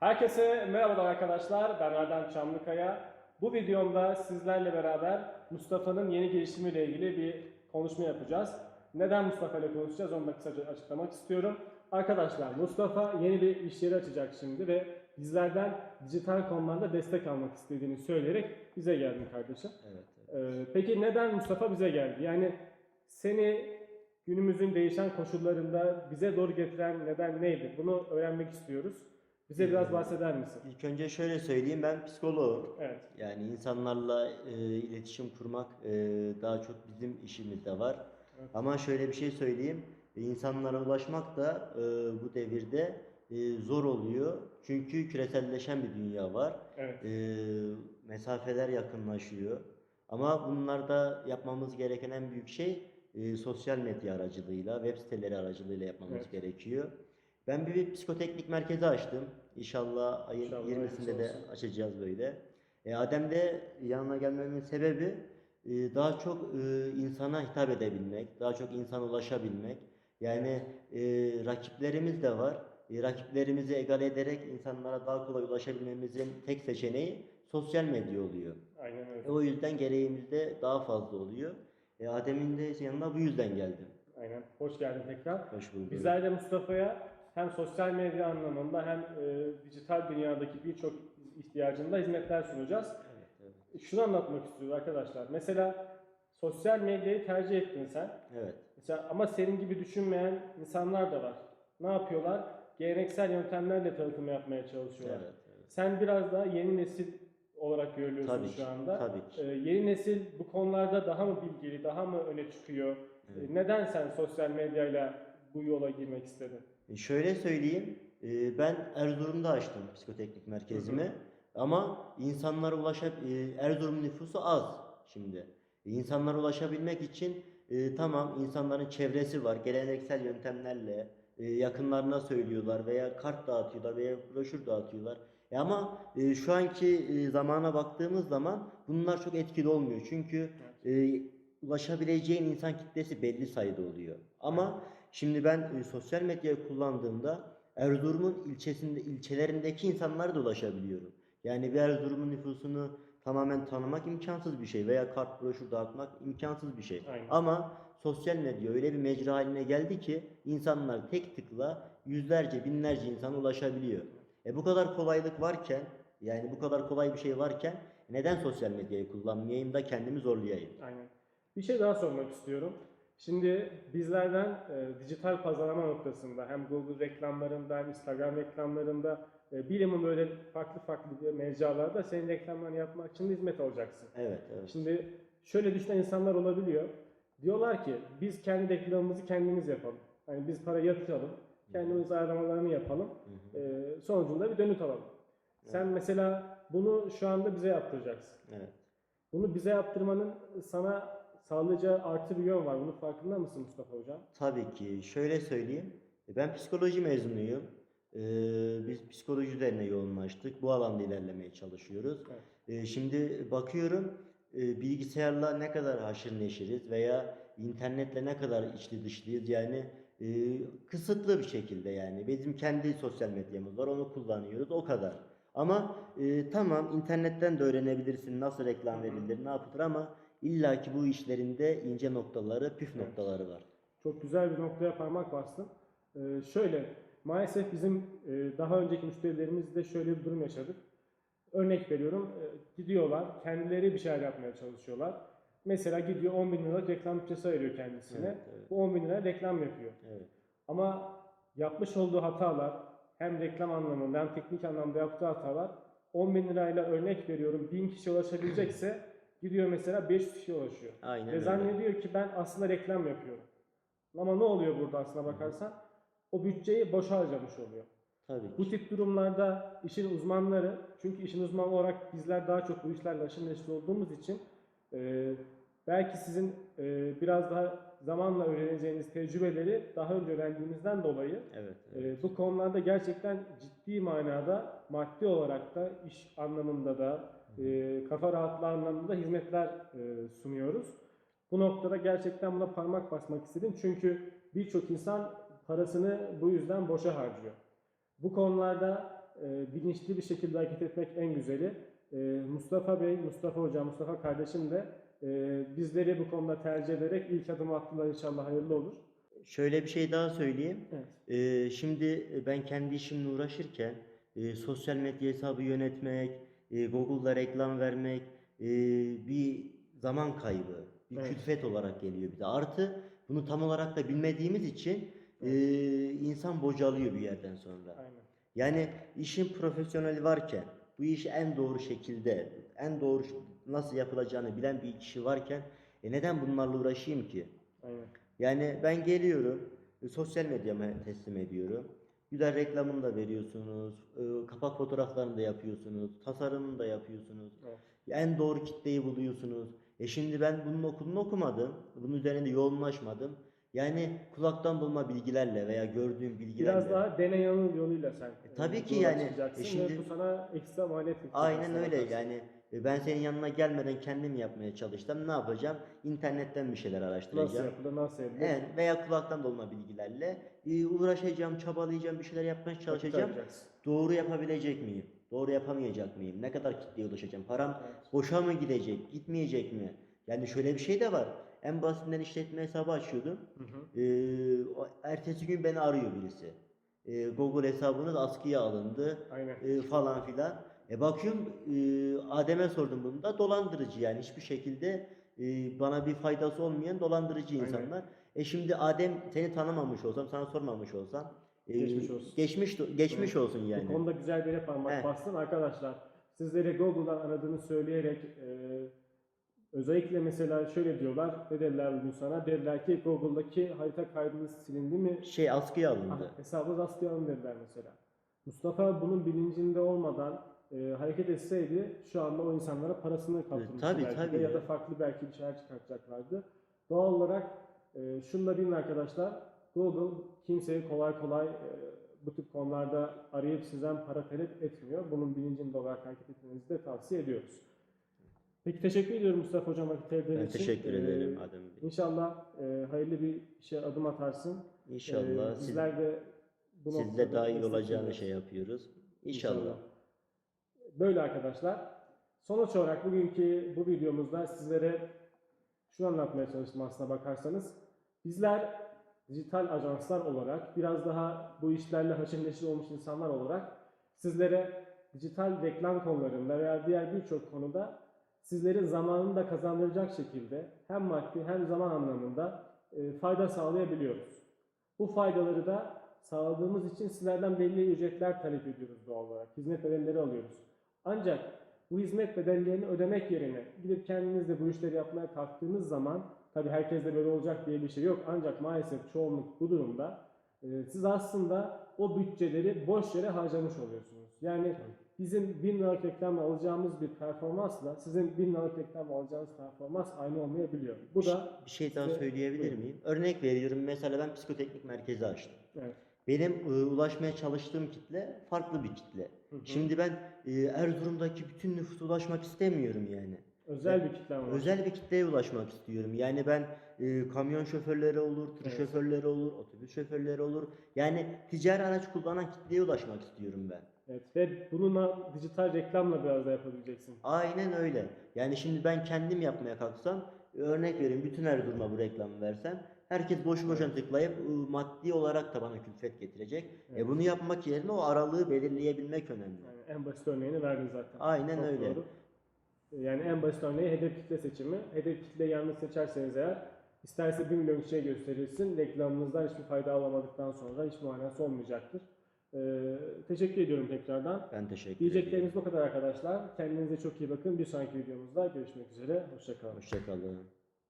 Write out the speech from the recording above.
Herkese merhabalar arkadaşlar. Ben Erdem Çamlıkaya. Bu videomda sizlerle beraber Mustafa'nın yeni gelişimiyle ilgili bir konuşma yapacağız. Neden Mustafa ile konuşacağız onu da kısaca açıklamak istiyorum. Arkadaşlar Mustafa yeni bir iş yeri açacak şimdi ve bizlerden dijital konularda destek almak istediğini söyleyerek bize geldin kardeşim. Evet. evet. Ee, peki neden Mustafa bize geldi? Yani seni günümüzün değişen koşullarında bize doğru getiren neden neydi? Bunu öğrenmek istiyoruz. Bize biraz bahseder misin? İlk önce şöyle söyleyeyim ben psikoloğum. Evet. Yani insanlarla e, iletişim kurmak e, daha çok bizim işimizde var. Evet. Ama şöyle bir şey söyleyeyim. insanlara ulaşmak da e, bu devirde e, zor oluyor. Çünkü küreselleşen bir dünya var. Evet. E, mesafeler yakınlaşıyor. Ama bunlarda yapmamız gereken en büyük şey e, sosyal medya aracılığıyla, web siteleri aracılığıyla yapmamız Evet. gerekiyor. Ben bir psikoteknik merkezi açtım. İnşallah ayın İnşallah 20'sinde hayırlısı de olsun. açacağız böyle. E, Adem'de yanına gelmemin sebebi e, daha çok e, insana hitap edebilmek, daha çok insana ulaşabilmek. Yani e, rakiplerimiz de var. E, rakiplerimizi egale ederek insanlara daha kolay ulaşabilmemizin tek seçeneği sosyal medya oluyor. Aynen öyle. E, o yüzden gereğimiz de daha fazla oluyor. E, Adem'in de yanına bu yüzden geldim. Aynen. Hoş geldin tekrar. Hoş bulduk. Bizler de Mustafa'ya hem sosyal medya anlamında hem e, dijital dünyadaki birçok ihtiyacında hizmetler sunacağız. Evet, evet. Şunu anlatmak istiyoruz arkadaşlar. Mesela sosyal medyayı tercih ettin sen. Evet. Mesela ama senin gibi düşünmeyen insanlar da var. Ne yapıyorlar? Geleneksel yöntemlerle tanıtım yapmaya çalışıyorlar. Evet, evet. Sen biraz daha yeni nesil olarak görülüyorsun Tabii şu ki, anda. tabii ki. Ee, yeni nesil bu konularda daha mı bilgili, daha mı öne çıkıyor? Evet. Ee, neden sen sosyal medyayla bu yola girmek istedin? E, Şöyle söyleyeyim, e, ben Erzurum'da açtım psikoteknik merkezimi. Ama insanlara ulaşab e, Erzurum nüfusu az şimdi. E, İnsanlara ulaşabilmek için e, tamam insanların çevresi var. Geleneksel yöntemlerle e, yakınlarına söylüyorlar veya kart dağıtıyorlar veya broşür dağıtıyorlar. E, ama e, şu anki e, zamana baktığımız zaman bunlar çok etkili olmuyor. Çünkü e, ulaşabileceğin insan kitlesi belli sayıda oluyor. Ama şimdi ben e, sosyal medyayı kullandığımda Erzurum'un ilçesinde ilçelerindeki insanlara da ulaşabiliyorum. Yani bir Erzurum'un nüfusunu tamamen tanımak imkansız bir şey veya kart broşür dağıtmak imkansız bir şey. Aynen. Ama sosyal medya öyle bir mecra haline geldi ki insanlar tek tıkla yüzlerce binlerce insana ulaşabiliyor. E bu kadar kolaylık varken yani bu kadar kolay bir şey varken neden sosyal medyayı kullanmayayım da kendimi zorlayayım? Aynen. Bir şey daha sormak istiyorum. Şimdi bizlerden e, dijital pazarlama noktasında hem Google reklamlarında hem Instagram reklamlarında e, bilimin böyle farklı farklı mecralarda senin reklamlarını yapmak için hizmet alacaksın. Evet, evet. Şimdi şöyle düşünen insanlar olabiliyor. Diyorlar ki biz kendi reklamımızı kendimiz yapalım. Hani biz para yatıralım, kendimiz ayarlamalarını yapalım, e, sonucunda bir dönüt alalım. Sen mesela bunu şu anda bize yaptıracaksın. Evet. Bunu bize yaptırmanın sana sağlayacağı artı bir yön var. Bunun farkında mısın Mustafa Hocam? Tabii ki. Şöyle söyleyeyim. Ben psikoloji mezunuyum. Ee, biz psikoloji üzerine yoğunlaştık. Bu alanda ilerlemeye çalışıyoruz. Evet. Ee, şimdi bakıyorum e, bilgisayarla ne kadar haşır neşiriz veya internetle ne kadar içli dışlıyız yani e, kısıtlı bir şekilde yani. Bizim kendi sosyal medyamız var onu kullanıyoruz o kadar. Ama e, tamam internetten de öğrenebilirsin nasıl reklam verilir ne yapılır ama illaki bu işlerinde ince noktaları püf Evet. noktaları var. Çok güzel bir noktaya parmak bastın. Ee, şöyle, maalesef bizim e, daha önceki müşterilerimizde şöyle bir durum yaşadık. Örnek veriyorum, e, gidiyorlar, kendileri bir şeyler yapmaya çalışıyorlar. Mesela gidiyor 10 bin liralık reklam bütçesi ayırıyor kendisine. Evet, evet. Bu 10 bin lira reklam yapıyor. Evet. Ama yapmış olduğu hatalar hem reklam anlamında hem teknik anlamda yaptığı hatalar 10 bin lirayla örnek veriyorum 1000 kişi ulaşabilecekse gidiyor mesela 500 kişiye ulaşıyor. Aynen Ve öyle. zannediyor ki ben aslında reklam yapıyorum. Ama ne oluyor burada aslına bakarsan? O bütçeyi boşa harcamış oluyor. Tabii Bu ki. tip durumlarda işin uzmanları, çünkü işin uzmanı olarak bizler daha çok bu işlerle aşırı neşir olduğumuz için e, belki sizin e, biraz daha zamanla öğreneceğiniz tecrübeleri daha önce öğrendiğimizden dolayı Evet. evet. e, bu konularda gerçekten ciddi manada maddi olarak da iş anlamında da e, kafa rahatlığı anlamında da hizmetler e, sunuyoruz. Bu noktada gerçekten buna parmak basmak istedim. Çünkü birçok insan parasını bu yüzden boşa harcıyor. Bu konularda e, bilinçli bir şekilde hareket etmek en güzeli. E, Mustafa Bey, Mustafa Hocam, Mustafa kardeşim de e, bizleri bu konuda tercih ederek ilk adım attılar inşallah hayırlı olur. Şöyle bir şey daha söyleyeyim. Evet. Ee, şimdi ben kendi işimle uğraşırken e, sosyal medya hesabı yönetmek, e, Google'da reklam vermek e, bir zaman kaybı, bir Evet. külfet olarak geliyor bize. Artı bunu tam olarak da bilmediğimiz için e, insan bocalıyor bir yerden sonra. Aynen. Yani işin profesyoneli varken, bu işi en doğru şekilde, en doğru nasıl yapılacağını bilen bir kişi varken e neden bunlarla uğraşayım ki? Aynen. Yani ben geliyorum, e, sosyal medyama teslim ediyorum. Güzel reklamını da veriyorsunuz, e, kapak fotoğraflarını da yapıyorsunuz, tasarımını da yapıyorsunuz. Evet. En doğru kitleyi buluyorsunuz. E şimdi ben bunun okulunu okumadım, bunun üzerinde yoğunlaşmadım. Yani kulaktan dolma bilgilerle veya gördüğüm bilgilerle. Biraz daha deney yanıl yoluyla sen. e, tabii ki yani, e şimdi- bu sana ekstra maliyet Aynen öyle bakarsan. yani ben senin yanına gelmeden kendim yapmaya çalıştım. Ne yapacağım? İnternetten bir şeyler Nasıl araştıracağım. yapılır, nasıl edilir? Evet, veya kulaktan dolma bilgilerle e, uğraşacağım, çabalayacağım, bir şeyler yapmaya çalışacağım. Doğru yapabilecek miyim? Doğru yapamayacak mıyım? Ne kadar kitleye ulaşacağım? Param Evet. boşa mı gidecek, gitmeyecek mi? Yani şöyle bir şey de var. En basitinden işletme hesabı açıyordum. Hı hı. Ee, ertesi gün beni arıyor birisi. Ee, Google hesabınız askıya alındı Aynen. e, falan filan. E bakıyorum e, Adem'e sordum bunu da dolandırıcı yani hiçbir şekilde e, bana bir faydası olmayan dolandırıcı Aynen. insanlar. E şimdi Adem seni tanımamış olsam sana sormamış olsam e, Geçmiş olsun. Geçmiş geçmiş Evet. olsun yani. Bu konuda güzel bir yere parmak Evet. bastın arkadaşlar. Sizlere Google'dan aradığını söyleyerek e, özellikle mesela şöyle diyorlar. Ne dediler bugün sana? Dediler ki Google'daki harita kaydınız silindi mi? Şey askıya Ah, alındı. hesabı rastlayalım dediler mesela. Mustafa bunun bilincinde olmadan e, hareket etseydi şu anda o insanlara parasını kaptırmıştı tabii, belki tabii de ya ya. da farklı belki bir şeyler çıkartacaklardı. Doğal olarak e, şunu da bilin arkadaşlar. Google kimseyi kolay kolay e, bu tip konularda arayıp sizden para talep etmiyor. Bunun bilincinde olarak hareket etmenizi de tavsiye ediyoruz. Peki teşekkür ediyorum Mustafa Hocam vakit Ben için. teşekkür E, ederim Adem Bey. İnşallah e, hayırlı bir işe adım atarsın. İnşallah Ee, siz, bizler de bu sizle noktada daha iyi destek olacağını şey yapıyoruz. İnşallah. Böyle arkadaşlar. Sonuç olarak bugünkü bu videomuzda sizlere şunu anlatmaya çalıştım aslına bakarsanız. Bizler dijital ajanslar olarak biraz daha bu işlerle haşır neşir olmuş insanlar olarak sizlere dijital reklam konularında veya diğer birçok konuda sizlerin zamanını da kazandıracak şekilde hem maddi hem zaman anlamında e, fayda sağlayabiliyoruz. Bu faydaları da sağladığımız için sizlerden belli ücretler talep ediyoruz doğal olarak. Hizmet bedelleri alıyoruz. Ancak bu hizmet bedellerini ödemek yerine gidip kendiniz de bu işleri yapmaya kalktığınız zaman tabii herkes de böyle olacak diye bir şey yok. Ancak maalesef çoğunluk bu durumda e, siz aslında o bütçeleri boş yere harcamış oluyorsunuz. Yani bizim 1000 liralık reklamla alacağımız bir performansla sizin 1000 liralık reklamla alacağınız performans aynı olmayabiliyor. Bu da Bir şey daha söyleyebilir miyim? Örnek veriyorum mesela ben psikoteknik merkezi açtım. evet. Benim e, ulaşmaya çalıştığım kitle farklı bir kitle. Hı hı. Şimdi ben e, Erzurum'daki bütün nüfusa ulaşmak istemiyorum yani. özel bir kitlem var. Özel bir kitleye ulaşmak istiyorum. Yani ben e, kamyon şoförleri olur, tır Evet. şoförleri olur, otobüs şoförleri olur. Yani ticari araç kullanan kitleye ulaşmak istiyorum ben. Evet ve bununla dijital reklamla biraz da yapabileceksin. Aynen öyle. Yani şimdi ben kendim yapmaya kalksam e, örnek vereyim bütün Erzurum'a bu reklamı versem herkes boşu boşuna tıklayıp e, maddi olarak da bana külfet getirecek. Evet. E bunu yapmak yerine o aralığı belirleyebilmek önemli. Yani en basit örneğini verdin zaten. Aynen Çok öyle. doğru. Yani en basit örneği hedef kitle seçimi. Hedef kitleyi yanlış seçerseniz eğer isterse 1 milyon kişiye gösterilsin. Reklamınızdan hiçbir fayda alamadıktan sonra hiçbir manası olmayacaktır. Ee, teşekkür ediyorum tekrardan. Ben teşekkür ederim. Diyeceklerimiz bu kadar arkadaşlar. Kendinize çok iyi bakın. Bir sonraki videomuzda görüşmek üzere. Hoşçakalın. Hoşçakalın.